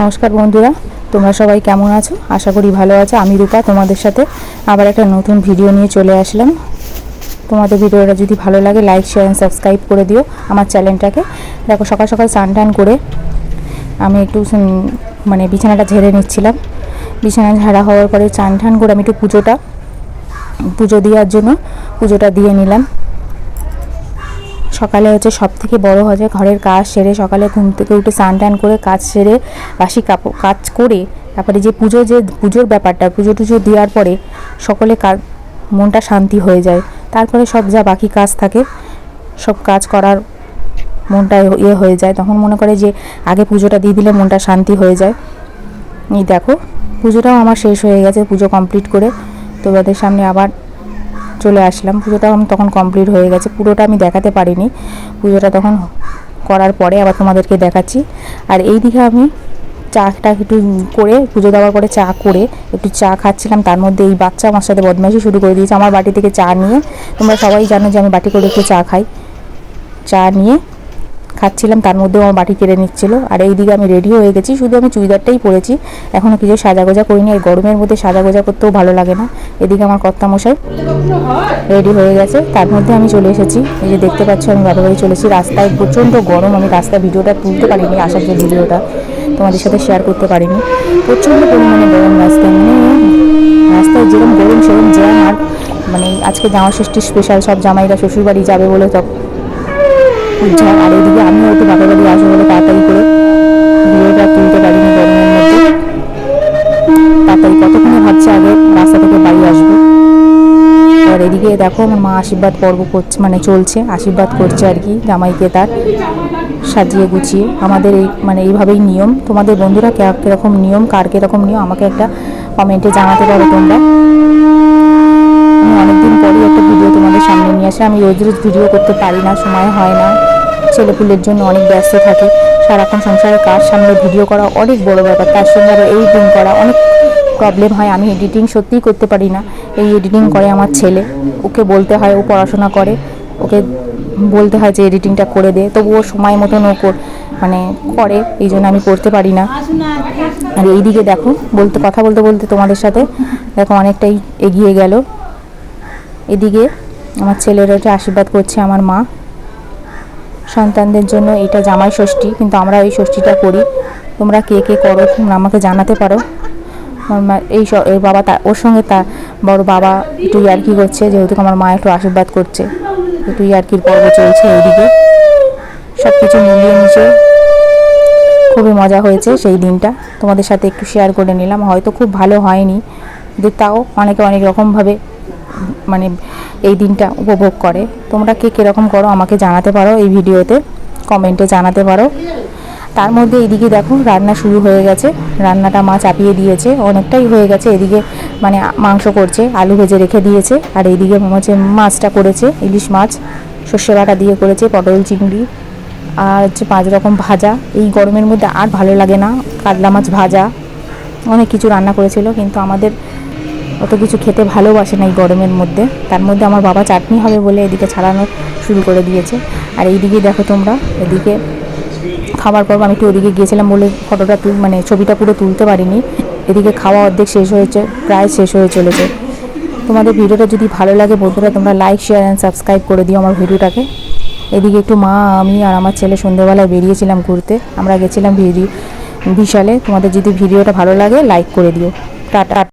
নমস্কার বন্ধুরা, তোমরা সবাই কেমন আছো? আশা করি ভালো আছো। আমি রূপা, তোমাদের সাথে আবার একটা নতুন ভিডিও নিয়ে চলে আসলাম। তোমাদের ভিডিওটা যদি ভালো লাগে লাইক শেয়ার অ্যান্ড সাবস্ক্রাইব করে দিও আমার চ্যানেলটাকে দেখো, সকাল সকাল স্নান টান করে আমি একটু মানে বিছানাটা ঝেড়ে নিচ্ছিলাম। বিছানা ঝাড়া হওয়ার পরে চান টান করে আমি একটু পুজোটা, পুজো দেওয়ার জন্য পুজোটা দিয়ে নিলাম। সকালে হচ্ছে সব থেকে বড় হচ্ছে ঘরের কাজ সেরে সকালে ঘুম থেকে উঠে স্নান টান করে কাজ সেরে বাসি কাপড়, কাজ করে তারপরে যে পুজো, যে পুজোর ব্যাপারটা, পুজো টুজো দেওয়ার পরে সকলে কাজ মনটা শান্তি হয়ে যায়। তারপরে সব যা বাকি কাজ থাকে, সব কাজ করার মনটা ইয়ে হয়ে যায়। তখন মনে করে যে আগে পুজোটা দিয়ে দিলে মনটা শান্তি হয়ে যায়। এই দেখো, পুজোটাও আমার শেষ হয়ে গেছে, পুজো কমপ্লিট করে। তোমাদের সামনে আবার চলে আসলাম। পুজোটা আমি তখন কমপ্লিট হয়ে গেছে। পুরোটা আমি দেখাতে পারিনি। পুজোটা তখন করার পরে আবার তোমাদেরকে দেখাচ্ছি। আর এই দিকে আমি চা চাটা একটু করে, পুজো দেওয়ার পরে চা করে একটু চা খাচ্ছিলাম। তার মধ্যে এই বাচ্চা আমার সাথে বদমাইশি শুরু করে দিয়েছে। আমার বাটি থেকে চা নিয়ে। তোমরা সবাই জানো যে আমি বাটি করে একটু চা খাই। চা নিয়ে খাচ্ছিলাম, তার মধ্যেও আমার বাটি কেড়ে নিচ্ছিল। আর এইদিকে আমি রেডি হয়ে গেছি, শুধু আমি চুড়িদারটাই পরেছি। এখনও কিছু সাজাগোজা করিনি, এই গরমের মধ্যে সাজাগোজা করতেও ভালো লাগে না। এদিকে আমার কর্তামশাই রেডি হয়ে গেছে, তার মধ্যে আমি চলে এসেছি। এই যে দেখতে পাচ্ছ, আমি বাড়ি চলেছি রাস্তায় প্রচণ্ড গরম, আমি রাস্তায় ভিডিওটা তুলতে পারিনি, আসার যে ভিডিওটা, তোমাদের সাথে শেয়ার করতে পারিনি। প্রচণ্ড পরিমাণে গরম রাস্তায় মানে রাস্তায় যেরকম গরম সেরকম জ্যাম। আর মানে আজকে জামা ষষ্ঠী স্পেশাল সব জামাইরা শ্বশুরবাড়ি যাবে বলে সব উজ্জ্বল আর এদিকে আমিও একটু বাপের বাড়ি আসব বলে তাড়াতাড়ি করে ভিডিওটা তুলতে পারিনি গরমের মধ্যে। তাড়াতাড়ি কতক্ষণে ভাবছে আগে রাস্তা থেকে বাড়ি আসব? আর এদিকে দেখো আমার মা আশীর্বাদ পর্ব করছে মানে চলছে, আশীর্বাদ করছে আর কি জামাইকে তার সাজিয়ে গুছিয়ে। আমাদের এই মানে এইভাবেই নিয়ম। তোমাদের বন্ধুরা কীরকম নিয়ম, কার কীরকম নিয়ম, আমাকে একটা কমেন্টে জানাতে পারো তোমরা। আমি অনেকদিন পরেই একটা ভিডিও তোমাদের সামনে নিয়ে আসে। আমি রোজ রোজ ভিডিও করতে পারি না, সময় হয় না। ছেলেপুলের জন্য অনেক ব্যস্ত থাকে। সারাক্ষণ সংসারের কাজ সামনে ভিডিও করা অনেক বড় ব্যাপার। তার সঙ্গে আবার এডিটিং করা অনেক প্রবলেম হয়। আমি এডিটিং সত্যিই করতে পারি না। এই এডিটিং করে আমার ছেলে। ওকে বলতে হয় ও পড়াশোনা করে। ওকে বলতে হয় যে এডিটিংটা করে দে। তবু ও সময় মতন ও মানে করে। এই জন্য আমি করতে পারি না। আর এইদিকে দেখো, বলতে কথা বলতে বলতে তোমাদের সাথে দেখো অনেকটাই এগিয়ে গেল। এদিকে আমার ছেলের এটা আশীর্বাদ করছে আমার মা। সন্তানদের জন্য এটা জামাই ষষ্ঠী, কিন্তু আমরা এই ষষ্ঠীটা করি। তোমরা কে কে করো আমাকে জানাতে পারো। এই এর বাবা তা, ওর সঙ্গে তার বড় বাবা একটু ইয়ার্কি করছে, যেহেতু আমার মা একটু আশীর্বাদ করছে। একটু ইয়ার্কির পর্ব চলছে এইদিকে। সব কিছু মিলিয়ে মিশে খুবই মজা হয়েছে সেই দিনটা। তোমাদের সাথে একটু শেয়ার করে নিলাম, হয়তো খুব ভালো হয়নি, কিন্তু তাও অনেকে অনেক রকমভাবে মানে এই দিনটা উপভোগ করে। তোমরা কে কীরকম করো আমাকে জানাতে পারো এই ভিডিওতে, কমেন্টে জানাতে পারো। তার মধ্যে এইদিকে দেখো রান্না শুরু হয়ে গেছে। রান্নাটা মা চাপিয়ে দিয়েছে, অনেকটাই হয়ে গেছে। এদিকে মানে মাংস করছে, আলু ভেজে রেখে দিয়েছে। আর এইদিকে হচ্ছে মাছটা করেছে, ইলিশ মাছ, সর্ষে বাটা দিয়ে করেছে, পটল চিংড়ি, আর হচ্ছে পাঁচ রকম ভাজা। এই গরমের মধ্যে আর ভালো লাগে না, কাতলা মাছ ভাজা। অনেক কিছু রান্না করেছিল, কিন্তু আমাদের অত কিছু খেতে ভালোবাসে না এই গরমের মধ্যে। তার মধ্যে আমার বাবা চাটনি হবে বলে এদিকে ছাড়ানো শুরু করে দিয়েছে। আর এইদিকে দেখো তোমরা, এদিকে খাবার পর আমি একটু ওদিকে গিয়েছিলাম বলে ফটোটা তুল মানে ছবিটা পুরো তুলতে পারিনি। এদিকে খাওয়া অর্ধেক শেষ হয়েছে, প্রায় শেষ হয়ে চলেছে। তোমাদের ভিডিওটা যদি ভালো লাগে বন্ধুরা, তোমরা লাইক শেয়ার অ্যান্ড সাবস্ক্রাইব করে দিও আমার ভিডিওটাকে। এদিকে একটু মা, আমি আর আমার ছেলে সন্ধ্যেবেলায় বেরিয়েছিলাম ঘুরতে। আমরা গেছিলাম ভিডিও বিশালে। তোমাদের যদি ভিডিওটা ভালো লাগে লাইক করে দিও। টাটা।